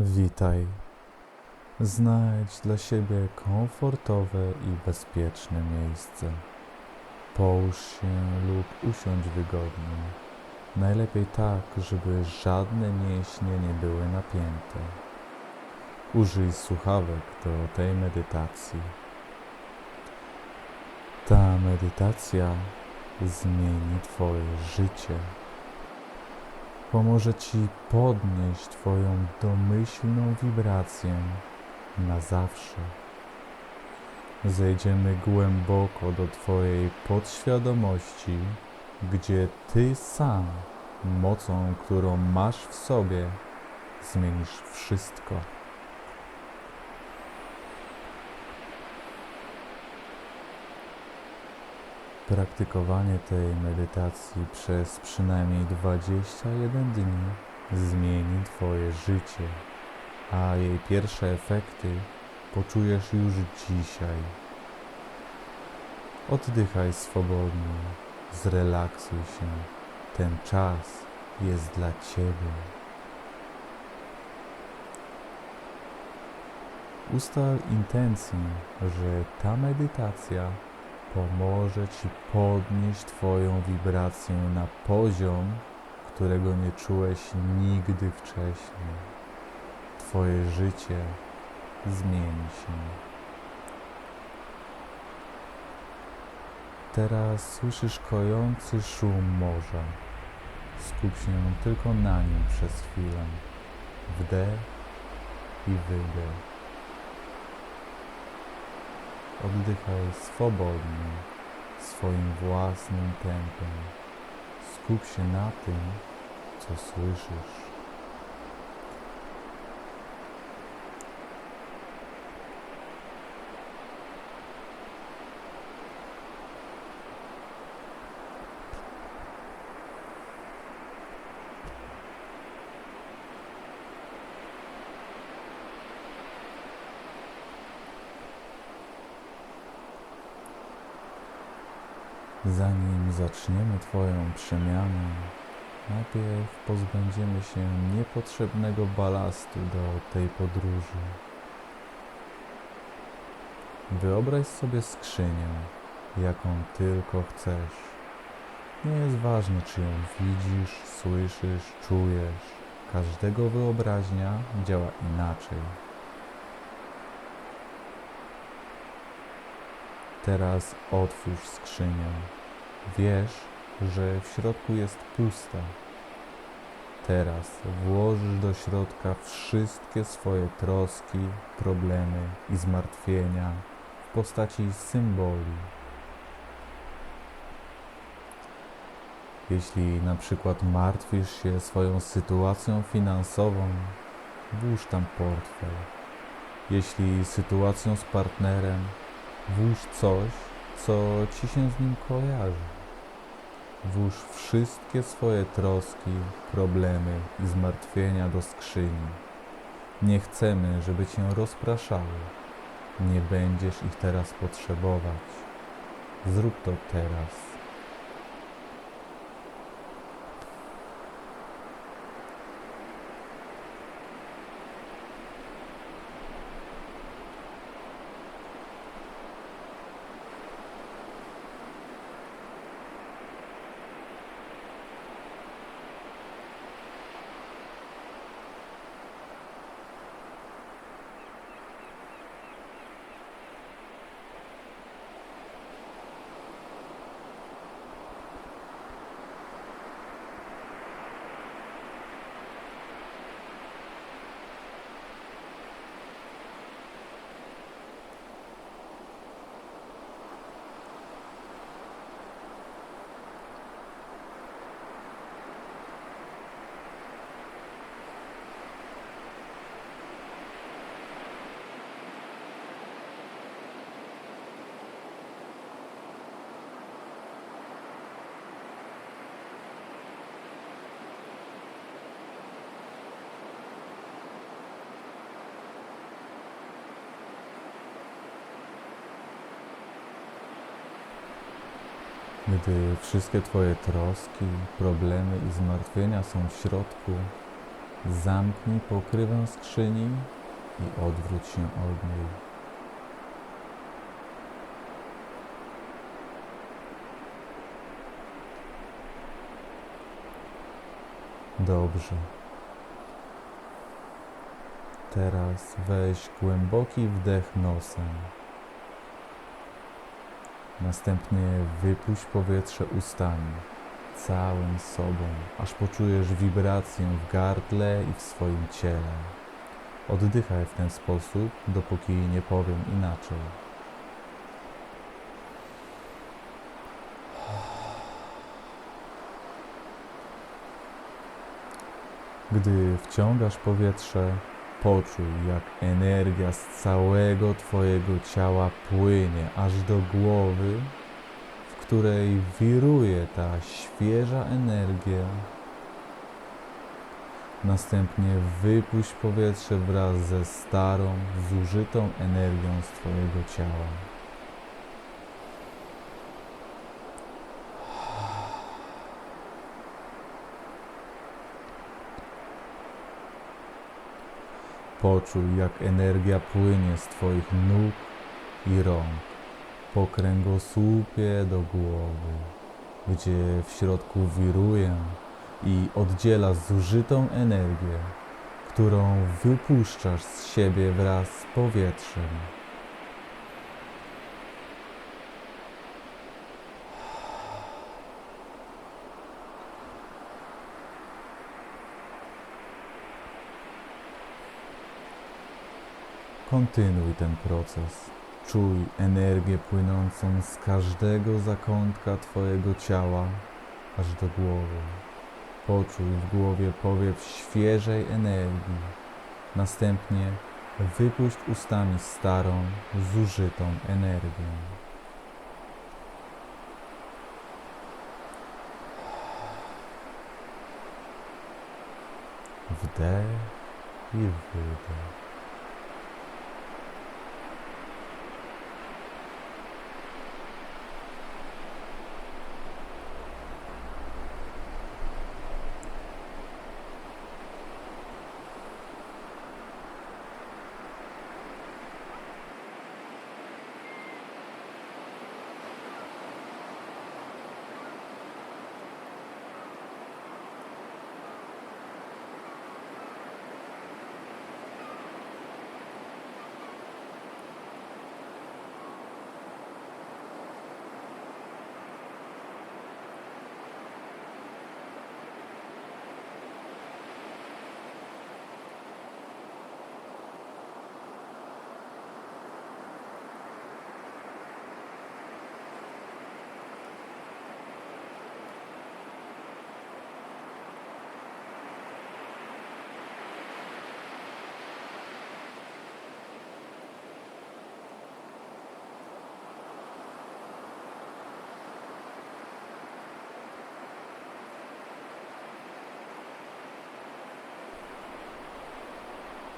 Witaj. Znajdź dla siebie komfortowe i bezpieczne miejsce. Połóż się lub usiądź wygodnie. Najlepiej tak, żeby żadne mięśnie nie były napięte. Użyj słuchawek do tej medytacji. Ta medytacja zmieni Twoje życie pomoże Ci podnieść Twoją domyślną wibrację na zawsze. Zejdziemy głęboko do Twojej podświadomości, gdzie Ty sam, mocą, którą masz w sobie, zmienisz wszystko. Praktykowanie tej medytacji przez przynajmniej 21 dni zmieni Twoje życie, a jej pierwsze efekty poczujesz już dzisiaj. Oddychaj swobodnie, zrelaksuj się. Ten czas jest dla Ciebie. Ustal intencję, że ta medytacja pomoże Ci podnieść Twoją wibrację na poziom, którego nie czułeś nigdy wcześniej. Twoje życie zmieni się. Teraz słyszysz kojący szum morza. Skup się tylko na nim przez chwilę. Wdech i wydech. Oddychaj swobodnie, swoim własnym tempem. Skup się na tym, co słyszysz. Zanim zaczniemy Twoją przemianę, najpierw pozbędziemy się niepotrzebnego balastu do tej podróży. Wyobraź sobie skrzynię, jaką tylko chcesz. Nie jest ważne, czy ją widzisz, słyszysz, czujesz. Każdego wyobraźnia działa inaczej. Teraz otwórz skrzynię. Wiesz, że w środku jest pusta. Teraz włożysz do środka wszystkie swoje troski, problemy i zmartwienia w postaci symboli. Jeśli na przykład martwisz się swoją sytuacją finansową, włóż tam portfel. Jeśli sytuacją z partnerem, włóż coś, co ci się z nim kojarzy. Włóż wszystkie swoje troski, problemy i zmartwienia do skrzyni. Nie chcemy, żeby cię rozpraszały. Nie będziesz ich teraz potrzebować. Zrób to teraz. Gdy wszystkie Twoje troski, problemy i zmartwienia są w środku, zamknij pokrywę skrzyni i odwróć się od niej. Dobrze. Teraz weź głęboki wdech nosem. Następnie wypuść powietrze ustami, całym sobą, aż poczujesz wibrację w gardle i w swoim ciele. Oddychaj w ten sposób, dopóki nie powiem inaczej. Gdy wciągasz powietrze, poczuj, jak energia z całego Twojego ciała płynie aż do głowy, w której wiruje ta świeża energia. Następnie wypuść powietrze wraz ze starą, zużytą energią z Twojego ciała. Poczuj, jak energia płynie z Twoich nóg i rąk po kręgosłupie do głowy, gdzie w środku wiruje i oddziela zużytą energię, którą wypuszczasz z siebie wraz z powietrzem. Kontynuuj ten proces. Czuj energię płynącą z każdego zakątka Twojego ciała aż do głowy. Poczuj w głowie powiew świeżej energii. Następnie wypuść ustami starą, zużytą energię. Wdech i wydech.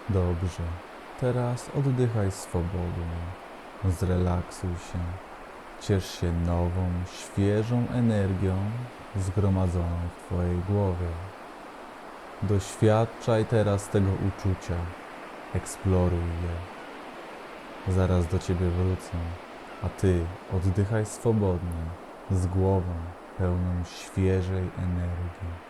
Dobrze. Teraz oddychaj swobodnie. Zrelaksuj się. Ciesz się nową, świeżą energią zgromadzoną w Twojej głowie. Doświadczaj teraz tego uczucia. Eksploruj je. Zaraz do Ciebie wrócę, a Ty oddychaj swobodnie, z głową pełną świeżej energii.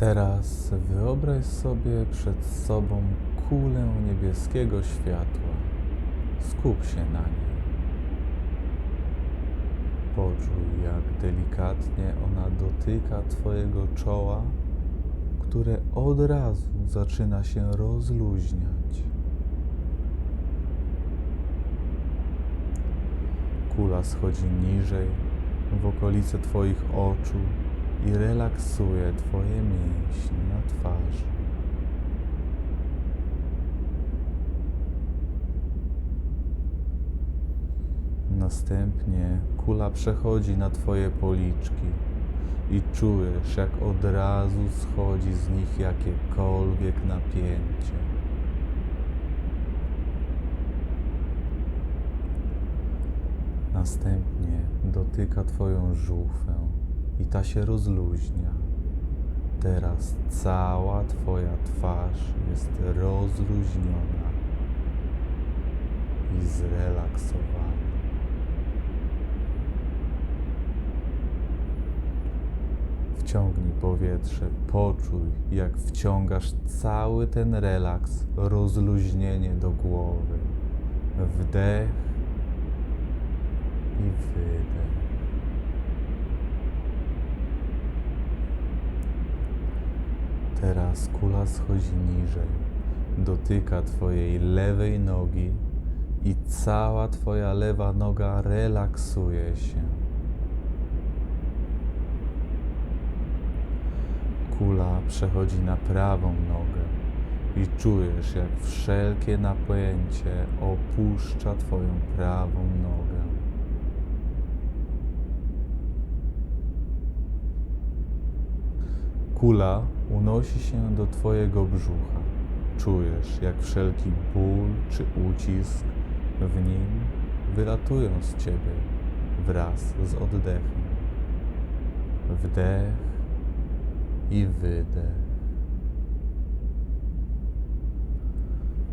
Teraz wyobraź sobie przed sobą kulę niebieskiego światła. Skup się na niej. Poczuj, jak delikatnie ona dotyka Twojego czoła, które od razu zaczyna się rozluźniać. Kula schodzi niżej, w okolice Twoich oczu i relaksuje Twoje mięśnie na twarzy. Następnie kula przechodzi na Twoje policzki i czujesz, jak od razu schodzi z nich jakiekolwiek napięcie. Następnie dotyka Twoją żuchwę i ta się rozluźnia. Teraz cała Twoja twarz jest rozluźniona i zrelaksowana. Wciągnij powietrze, poczuj, jak wciągasz cały ten relaks, rozluźnienie do głowy. Wdech i wydech. Teraz kula schodzi niżej, dotyka Twojej lewej nogi i cała Twoja lewa noga relaksuje się. Kula przechodzi na prawą nogę i czujesz, jak wszelkie napięcie opuszcza Twoją prawą nogę. Kula unosi się do Twojego brzucha. Czujesz, jak wszelki ból czy ucisk w nim wylatują z Ciebie wraz z oddechem. Wdech i wydech.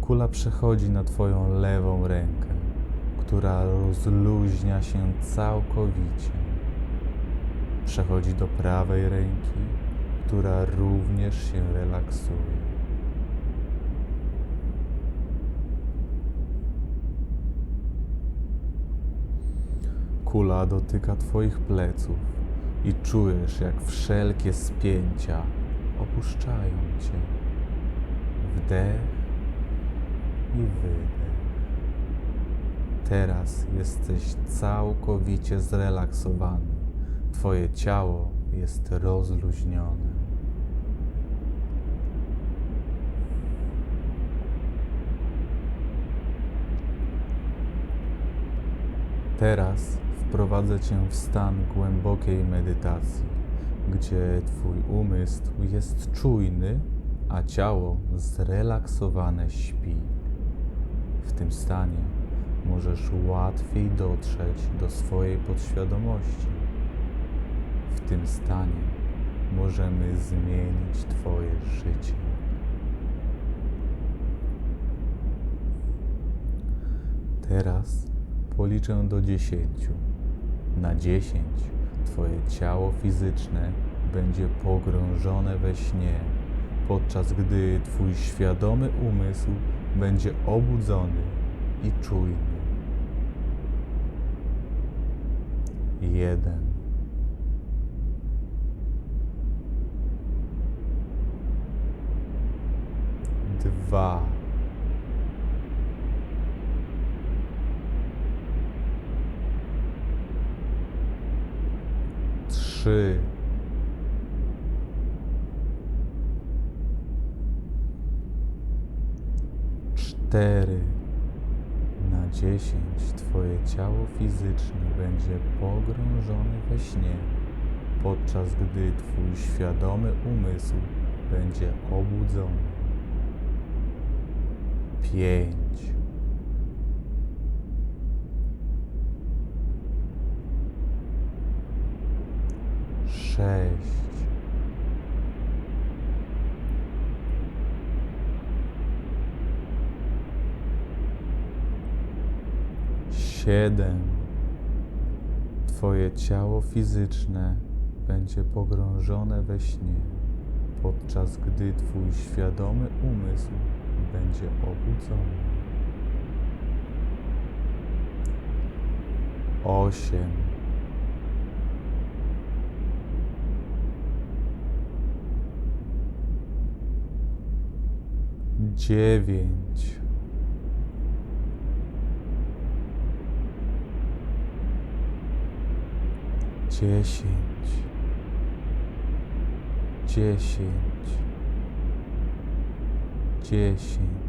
Kula przechodzi na Twoją lewą rękę, która rozluźnia się całkowicie. Przechodzi do prawej ręki, która również się relaksuje. Kula dotyka Twoich pleców i czujesz, jak wszelkie spięcia opuszczają Cię. Wdech i wydech. Teraz jesteś całkowicie zrelaksowany. Twoje ciało jest rozluźnione. Teraz wprowadzę Cię w stan głębokiej medytacji, gdzie Twój umysł jest czujny, a ciało zrelaksowane śpi. W tym stanie możesz łatwiej dotrzeć do swojej podświadomości. W tym stanie możemy zmienić Twoje życie. Teraz policzę do dziesięciu. Na dziesięć Twoje ciało fizyczne będzie pogrążone we śnie, podczas gdy Twój świadomy umysł będzie obudzony i czujny. Jeden. Dwa. Trzy. Cztery. Na dziesięć Twoje ciało fizyczne będzie pogrążone we śnie, podczas gdy Twój świadomy umysł będzie obudzony. Pięć. Siedem. Twoje ciało fizyczne będzie pogrążone we śnie, podczas gdy Twój świadomy umysł będzie obudzony. Osiem. Dziewięć, dziesięć, dziesięć, dziesięć.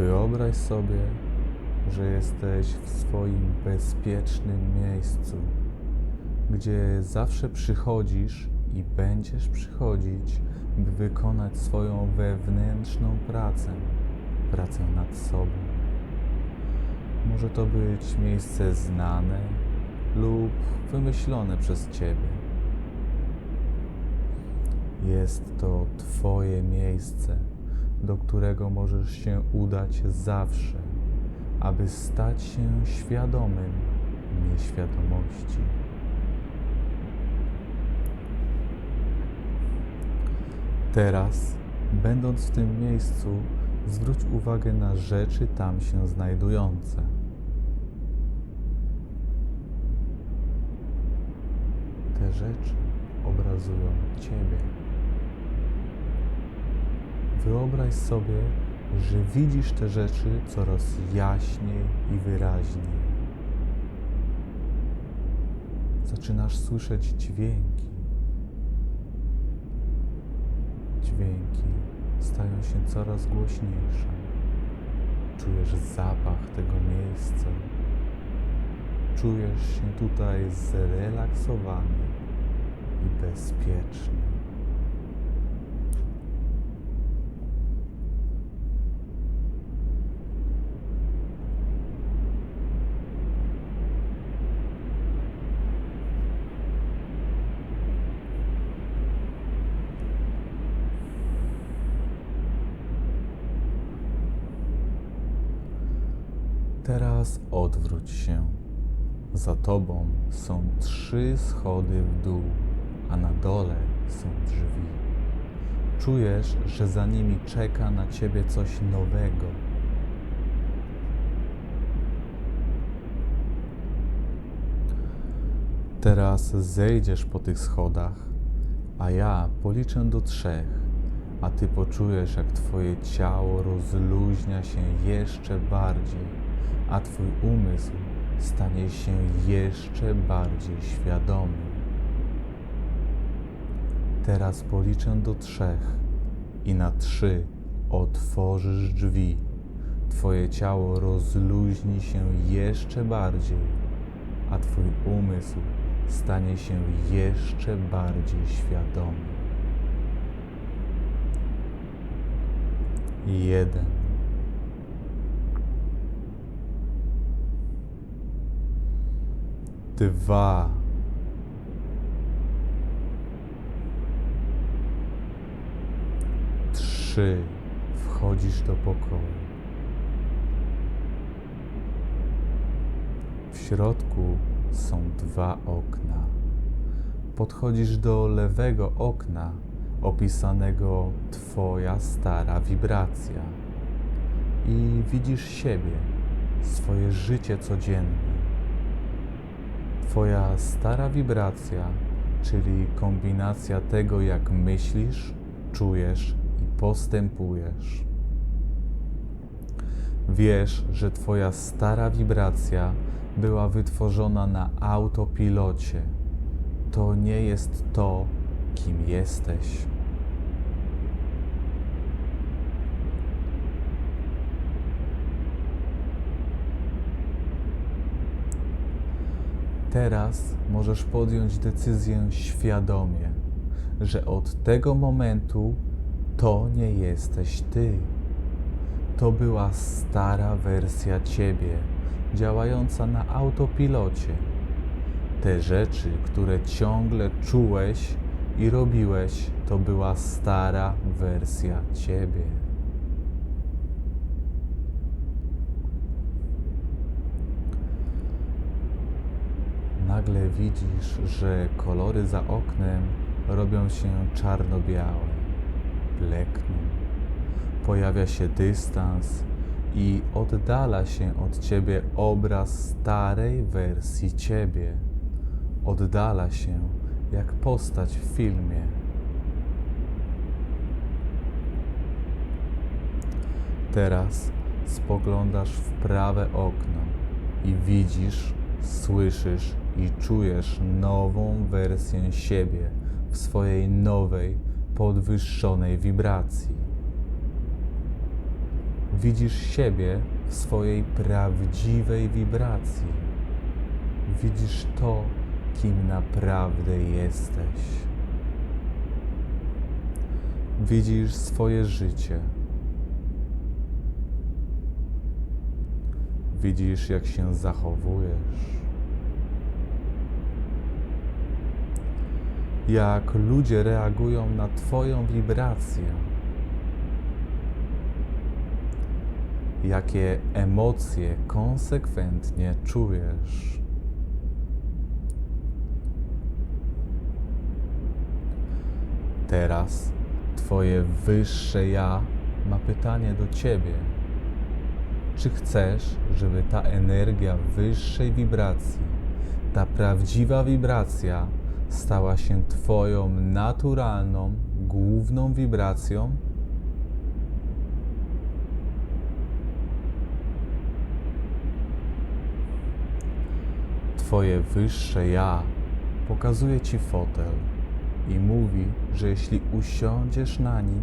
Wyobraź sobie, że jesteś w swoim bezpiecznym miejscu, gdzie zawsze przychodzisz i będziesz przychodzić, by wykonać swoją wewnętrzną pracę, pracę nad sobą. Może to być miejsce znane lub wymyślone przez Ciebie. Jest to Twoje miejsce, do którego możesz się udać zawsze, aby stać się świadomym nieświadomości. Teraz, będąc w tym miejscu, zwróć uwagę na rzeczy tam się znajdujące. Te rzeczy obrazują Ciebie. Wyobraź sobie, że widzisz te rzeczy coraz jaśniej i wyraźniej. Zaczynasz słyszeć dźwięki. Dźwięki stają się coraz głośniejsze. Czujesz zapach tego miejsca. Czujesz się tutaj zrelaksowany i bezpieczny. Teraz odwróć się. Za tobą są trzy schody w dół, a na dole są drzwi. Czujesz, że za nimi czeka na ciebie coś nowego. Teraz zejdziesz po tych schodach, a ja policzę do trzech, a ty poczujesz, jak twoje ciało rozluźnia się jeszcze bardziej, a twój umysł stanie się jeszcze bardziej świadomy. Teraz policzę do trzech i na trzy otworzysz drzwi. Twoje ciało rozluźni się jeszcze bardziej, a Twój umysł stanie się jeszcze bardziej świadomy. Jeden. Dwa. Trzy. Wchodzisz do pokoju. W środku są dwa okna. Podchodzisz do lewego okna opisanego Twoja stara wibracja i widzisz siebie, swoje życie codzienne. Twoja stara wibracja, czyli kombinacja tego, jak myślisz, czujesz i postępujesz. Wiesz, że Twoja stara wibracja była wytworzona na autopilocie. To nie jest to, kim jesteś. Teraz możesz podjąć decyzję świadomie, że od tego momentu to nie jesteś ty. To była stara wersja ciebie, działająca na autopilocie. Te rzeczy, które ciągle czułeś i robiłeś, to była stara wersja ciebie. Nagle widzisz, że kolory za oknem robią się czarno-białe, blekną. pojawia się dystans i oddala się od ciebie obraz starej wersji ciebie. Oddala się jak postać w filmie. Teraz spoglądasz w prawe okno i widzisz, słyszysz i czujesz nową wersję siebie w swojej nowej, podwyższonej wibracji. Widzisz siebie w swojej prawdziwej wibracji. Widzisz to, kim naprawdę jesteś. Widzisz swoje życie. Widzisz, jak się zachowujesz. Jak ludzie reagują na Twoją wibrację. Jakie emocje konsekwentnie czujesz. Teraz Twoje wyższe ja ma pytanie do Ciebie. Czy chcesz, żeby ta energia wyższej wibracji, ta prawdziwa wibracja stała się Twoją naturalną, główną wibracją? Twoje wyższe ja pokazuje Ci fotel i mówi, że jeśli usiądziesz na nim,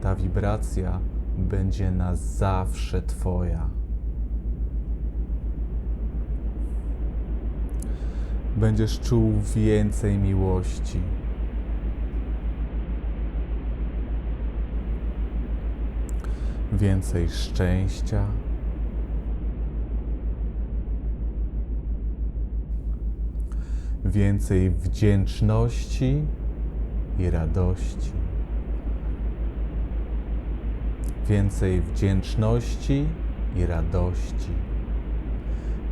ta wibracja będzie na zawsze Twoja. Będziesz czuł więcej miłości. Więcej szczęścia. Więcej wdzięczności i radości więcej wdzięczności i radości.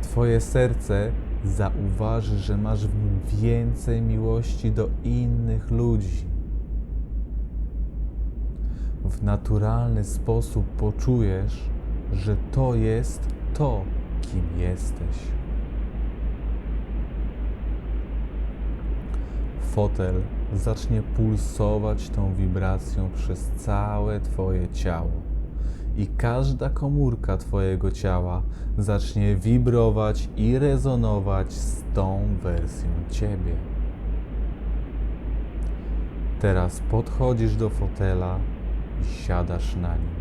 Twoje serce zauważy, że masz w nim więcej miłości do innych ludzi. W naturalny sposób poczujesz, że to jest to, kim jesteś. Fotel zacznie pulsować tą wibracją przez całe Twoje ciało i każda komórka Twojego ciała zacznie wibrować i rezonować z tą wersją Ciebie. Teraz podchodzisz do fotela i siadasz na nim.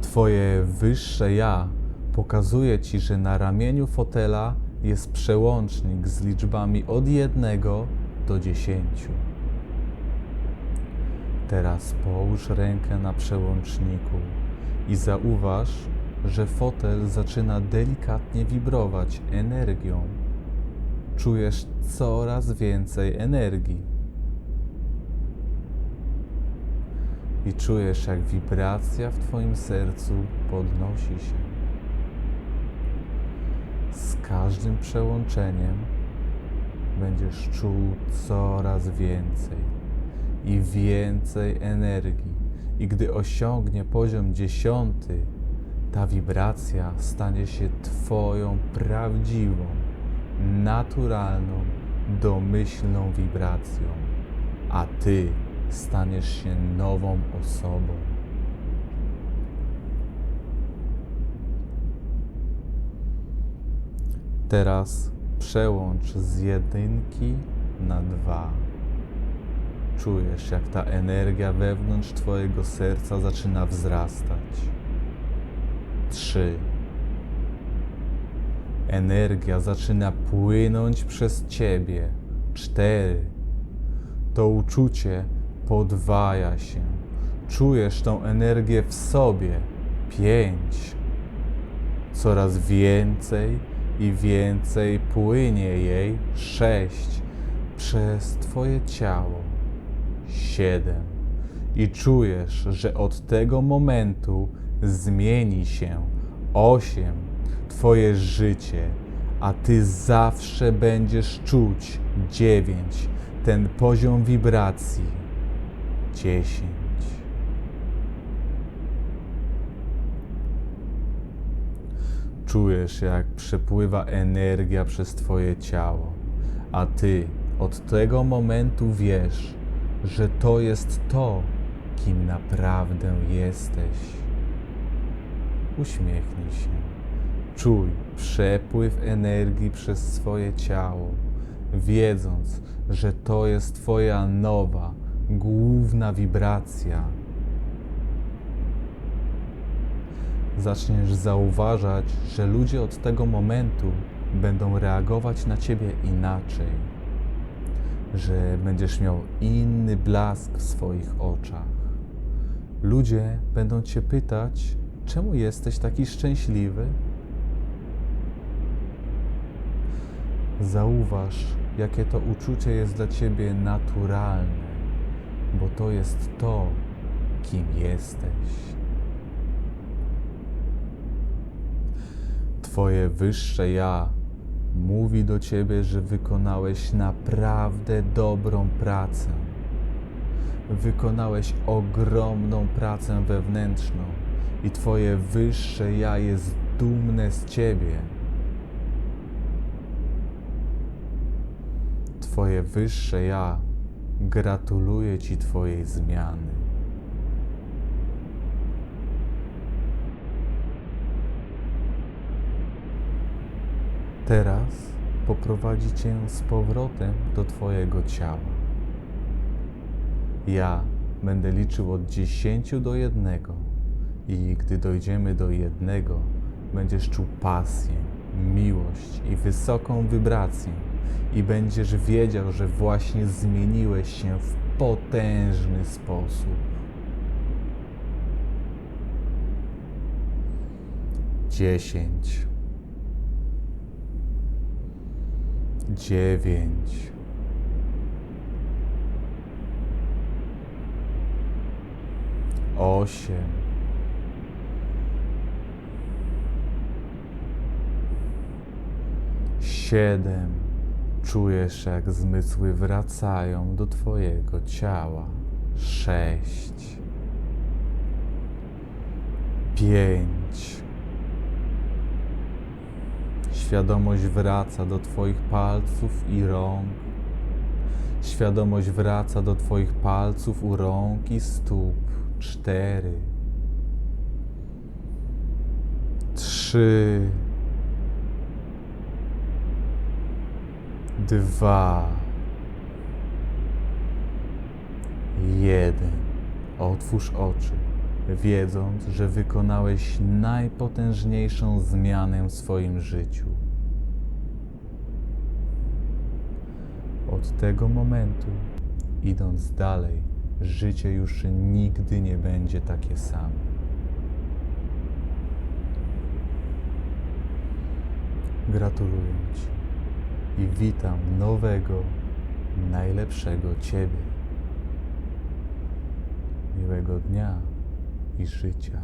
Twoje wyższe ja pokazuje Ci, że na ramieniu fotela jest przełącznik z liczbami od 1 do 10. Teraz połóż rękę na przełączniku i zauważ, że fotel zaczyna delikatnie wibrować energią. Czujesz coraz więcej energii. I czujesz, jak wibracja w Twoim sercu podnosi się. Z każdym przełączeniem będziesz czuł coraz więcej i więcej energii. I gdy osiągnie poziom dziesiąty, ta wibracja stanie się Twoją prawdziwą, naturalną, domyślną wibracją, a Ty staniesz się nową osobą. Teraz przełącz z jedynki na dwa. Czujesz, jak ta energia wewnątrz Twojego serca zaczyna wzrastać. Trzy. Energia zaczyna płynąć przez Ciebie. Cztery. To uczucie podwaja się. Czujesz tą energię w sobie. Pięć. Coraz więcej i więcej płynie jej. Sześć. Przez Twoje ciało siedem. I czujesz, że od tego momentu zmieni się osiem Twoje życie, a Ty zawsze będziesz czuć dziewięć, ten poziom wibracji. dziesięć. Czujesz, jak przepływa energia przez Twoje ciało, a Ty od tego momentu wiesz, że to jest to, kim naprawdę jesteś. Uśmiechnij się. Czuj przepływ energii przez swoje ciało, wiedząc, że to jest Twoja nowa, główna wibracja. Zaczniesz zauważać, że ludzie od tego momentu będą reagować na Ciebie inaczej, że będziesz miał inny blask w swoich oczach. Ludzie będą Cię pytać, czemu jesteś taki szczęśliwy? Zauważ, jakie to uczucie jest dla ciebie naturalne, bo to jest to, kim jesteś. Twoje wyższe ja mówi do ciebie, że wykonałeś naprawdę dobrą pracę. Wykonałeś ogromną pracę wewnętrzną i Twoje wyższe ja jest dumne z ciebie. Twoje wyższe ja gratuluje Ci Twojej zmiany. Teraz poprowadzi Cię z powrotem do Twojego ciała. Ja będę liczył od 10 do jednego i gdy dojdziemy do jednego, będziesz czuł pasję, miłość i wysoką wibrację i będziesz wiedział, że właśnie zmieniłeś się w potężny sposób. Dziesięć, dziewięć, osiem, siedem. Czujesz, jak zmysły wracają do Twojego ciała. Sześć, pięć. Świadomość wraca do Twoich palców i rąk. Świadomość wraca do Twoich palców u rąk i stóp. Cztery, trzy. dwa, jeden. Otwórz oczy, wiedząc, że wykonałeś najpotężniejszą zmianę w swoim życiu. Od tego momentu, idąc dalej, życie już nigdy nie będzie takie samo. Gratuluję Ci i witam nowego, najlepszego Ciebie. Miłego dnia i życia.